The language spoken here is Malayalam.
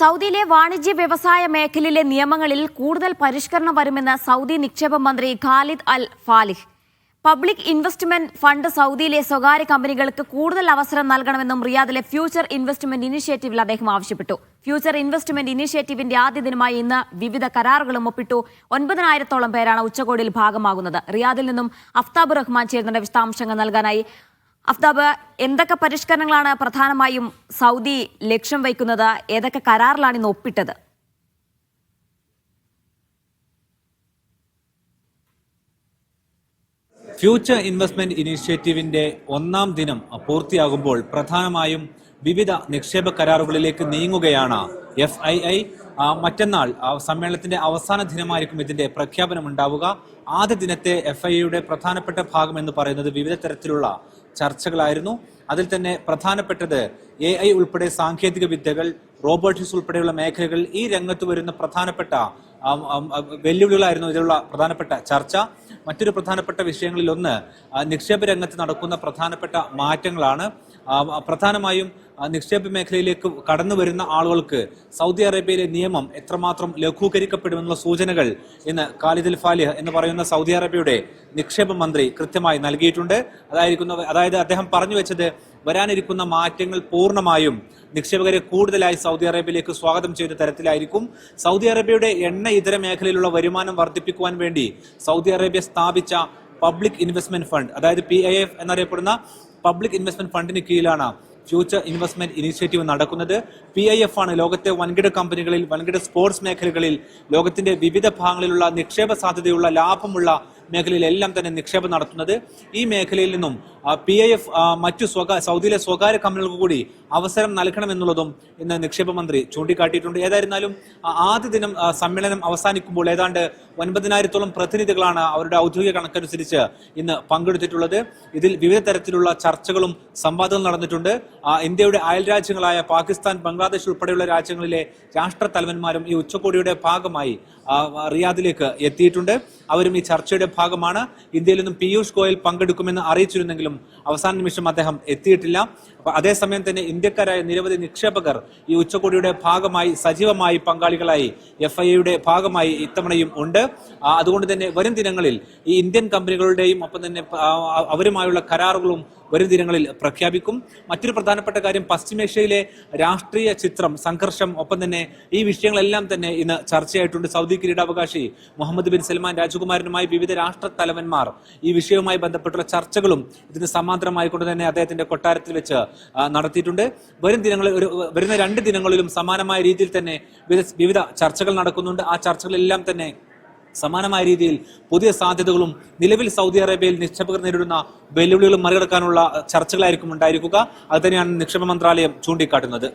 സൗദിയിലെ വാണിജ്യ വ്യവസായ മേഖലയിലെ നിയമങ്ങളിൽ കൂടുതൽ പരിഷ്കരണം വരുമെന്ന് സൗദി നിക്ഷേപ മന്ത്രി Khalid Al Falih. Public investment fund സൗദിയിലെ സ്വകാര്യ കമ്പനികൾക്ക് കൂടുതൽ അവസരം നൽകണമെന്നും റിയാദിലെ ഫ്യൂച്ചർ ഇൻവെസ്റ്റ്മെന്റ് ഇനിഷ്യേറ്റീവിൽ അദ്ദേഹം ആവശ്യപ്പെട്ടു. ഫ്യൂച്ചർ ഇൻവെസ്റ്റ്മെന്റ് ഇനിഷ്യേറ്റീവിന്റെ ആദ്യ ദിനമായി ഇന്ന് വിവിധ കരാറുകളും ഒപ്പിട്ടു. ഒൻപതിനായിരത്തോളം പേരാണ് ഉച്ചകോടിയിൽ ഭാഗമാകുന്നത്. റിയാദിൽ നിന്നും അഫ്താബ് റഹ്മാൻ ചേരുന്നുണ്ട് വിശദാംശങ്ങൾ നൽകാനായി. അഫ്താബ് എന്തൊക്കെ പരിഷ്കരണങ്ങളാണ് പ്രധാനമായും സൗദി ലക്ഷ്യം വയ്ക്കുന്നത്? ഏതൊക്കെ കരാറിലാണ് ഇന്ന് ഒപ്പിട്ടത്? ഫ്യൂച്ചർ ഇൻവെസ്റ്റ്മെന്റ് ഇനീഷ്യേറ്റീവിന്റെ ഒന്നാം ദിനം പൂർത്തിയാകുമ്പോൾ പ്രധാനമായും വിവിധ നിക്ഷേപ കരാറുകളിലേക്ക് നീങ്ങുകയാണ് എഫ് ഐ ഐ. മറ്റന്നാൾ സമ്മേളനത്തിന്റെ അവസാന ദിനമായിരിക്കും ഇതിന്റെ പ്രഖ്യാപനം ഉണ്ടാവുക ആദ്യ ദിനത്തെ എഫ് ഐ പ്രധാനപ്പെട്ട ഭാഗം എന്ന് പറയുന്നത് വിവിധ തരത്തിലുള്ള ചർച്ചകളായിരുന്നു. അതിൽ തന്നെ പ്രധാനപ്പെട്ടത് എ ഐ ഉൾപ്പെടെ സാങ്കേതിക വിദ്യകൾ റോബോട്ടിക്സ് ഉൾപ്പെടെയുള്ള മേഖലകൾ ഈ രംഗത്ത് വരുന്ന പ്രധാനപ്പെട്ട വെല്ലുവിളികളായിരുന്നു ഇതിലുള്ള പ്രധാനപ്പെട്ട ചർച്ച. മറ്റൊരു പ്രധാനപ്പെട്ട വിഷയങ്ങളിൽ ഒന്ന് നിക്ഷേപ രംഗത്ത് നടക്കുന്ന പ്രധാനപ്പെട്ട മാറ്റങ്ങളാണ്. പ്രധാനമായും നിക്ഷേപ മേഖലയിലേക്ക് കടന്നു വരുന്ന ആളുകൾക്ക് സൗദി അറേബ്യയിലെ നിയമം എത്രമാത്രം ലഘൂകരിക്കപ്പെടുമെന്നുള്ള സൂചനകൾ ഇന്ന് ഖാലിദ് ഫാലിഹ് എന്ന് പറയുന്ന സൗദി അറേബ്യയുടെ നിക്ഷേപ മന്ത്രി കൃത്യമായി നൽകിയിട്ടുണ്ട്. അതായിരിക്കുന്ന അതായത് അദ്ദേഹം പറഞ്ഞു വെച്ചത് വരാനിരിക്കുന്ന മാറ്റങ്ങൾ പൂർണമായും നിക്ഷേപകരെ കൂടുതലായി സൗദി അറേബ്യയിലേക്ക് സ്വാഗതം ചെയ്യുന്ന തരത്തിലായിരിക്കും. സൗദി അറേബ്യയുടെ എണ്ണ ഇതര മേഖലയിലുള്ള വരുമാനം വർദ്ധിപ്പിക്കുവാൻ വേണ്ടി സൗദി അറേബ്യ സ്ഥാപിച്ച പബ്ലിക് ഇൻവെസ്റ്റ്മെന്റ് ഫണ്ട് അതായത് പി ഐ എഫ് എന്നറിയപ്പെടുന്ന പബ്ലിക് ഇൻവെസ്റ്റ്മെന്റ് ഫണ്ടിന് കീഴിലാണ് ഫ്യൂച്ചർ ഇൻവെസ്റ്റ്മെന്റ് ഇനീഷ്യേറ്റീവ് നടക്കുന്നത്. പി ഐ എഫ് ആണ് ലോകത്തെ വൻകിട കമ്പനികളിൽ വൻകിട സ്പോർട്സ് മേഖലകളിൽ ലോകത്തിന്റെ വിവിധ ഭാഗങ്ങളിലുള്ള നിക്ഷേപ സാധ്യതയുള്ള ലാഭമുള്ള മേഖലയിലെല്ലാം തന്നെ നിക്ഷേപം നടത്തുന്നത്. ഈ മേഖലയിൽ നിന്നും പി ഐ എഫ് മറ്റു സ്വകാ സൗദിയിലെ സ്വകാര്യ കമ്പനികൾക്ക് കൂടി അവസരം നൽകണമെന്നുള്ളതും ഇന്ന് നിക്ഷേപ മന്ത്രി ചൂണ്ടിക്കാട്ടിയിട്ടുണ്ട്. ഏതായിരുന്നാലും ആദ്യ ദിനം സമ്മേളനം അവസാനിക്കുമ്പോൾ ഏതാണ്ട് ഒൻപതിനായിരത്തോളം പ്രതിനിധികളാണ് അവരുടെ ഔദ്യോഗിക കണക്കനുസരിച്ച് ഇന്ന് പങ്കെടുത്തിട്ടുള്ളത്. ഇതിൽ വിവിധ തരത്തിലുള്ള ചർച്ചകളും സംവാദങ്ങളും നടന്നിട്ടുണ്ട്. ഇന്ത്യയുടെ അയൽ രാജ്യങ്ങളായ പാകിസ്ഥാൻ ബംഗ്ലാദേശ് ഉൾപ്പെടെയുള്ള രാജ്യങ്ങളിലെ രാഷ്ട്ര തലവന്മാരും ഈ ഉച്ചകോടിയുടെ ഭാഗമായി റിയാദിലേക്ക് എത്തിയിട്ടുണ്ട്. അവരും ഈ ചർച്ചയുടെ ഭാഗമാണ്. ഇന്ത്യയിൽ നിന്നും പീയൂഷ് ഗോയൽ പങ്കെടുക്കുമെന്ന് അറിയിച്ചിരുന്നെങ്കിലും അവസാന നിമിഷം അദ്ദേഹം എത്തിയിട്ടില്ല. അപ്പൊ അതേസമയം തന്നെ ഇന്ത്യക്കാരായ നിരവധി നിക്ഷേപകർ ഈ ഉച്ചകോടിയുടെ ഭാഗമായി സജീവമായി പങ്കാളികളായി എഫ് ഐ യുടെ ഭാഗമായി ഇത്തവണയും ഉണ്ട്. അതുകൊണ്ട് തന്നെ വരും ദിനങ്ങളിൽ ഈ ഇന്ത്യൻ കമ്പനികളുടെയും ഒപ്പം തന്നെ അവരുമായുള്ള കരാറുകളും വരും ദിനങ്ങളിൽ പ്രഖ്യാപിക്കും. മറ്റൊരു പ്രധാനപ്പെട്ട കാര്യം പശ്ചിമേഷ്യയിലെ രാഷ്ട്രീയ ചിത്രം സംഘർഷം ഒപ്പം തന്നെ ഈ വിഷയങ്ങളെല്ലാം തന്നെ ഇന്ന് ചർച്ചയായിട്ടുണ്ട്. സൗദി കിരീടാവകാശി മുഹമ്മദ് ബിൻ സൽമാൻ രാജകുമാരനുമായി വിവിധ രാഷ്ട്ര തലവന്മാർ ഈ വിഷയവുമായി ബന്ധപ്പെട്ടുള്ള ചർച്ചകളും ഇതിന് സമാന്തരമായിക്കൊണ്ട് തന്നെ അദ്ദേഹത്തിന്റെ കൊട്ടാരത്തിൽ വെച്ച് നടത്തിയിട്ടുണ്ട്. വരും ദിനങ്ങളിൽ ഒരു വരുന്ന രണ്ട് ദിനങ്ങളിലും സമാനമായ രീതിയിൽ തന്നെ വിവിധ ചർച്ചകൾ നടക്കുന്നുണ്ട്. ആ ചർച്ചകളെല്ലാം തന്നെ സമാനമായ രീതിയിൽ പുതിയ സാധ്യതകളും നിലവിൽ സൗദി അറേബ്യയിൽ നിക്ഷേപകർ നേരിടുന്ന വെല്ലുവിളികളും മറികടക്കാനുള്ള ചർച്ചകളായിരിക്കും ഉണ്ടായിരിക്കുക. അത് തന്നെയാണ് നിക്ഷേപ മന്ത്രാലയം ചൂണ്ടിക്കാട്ടുന്നത്.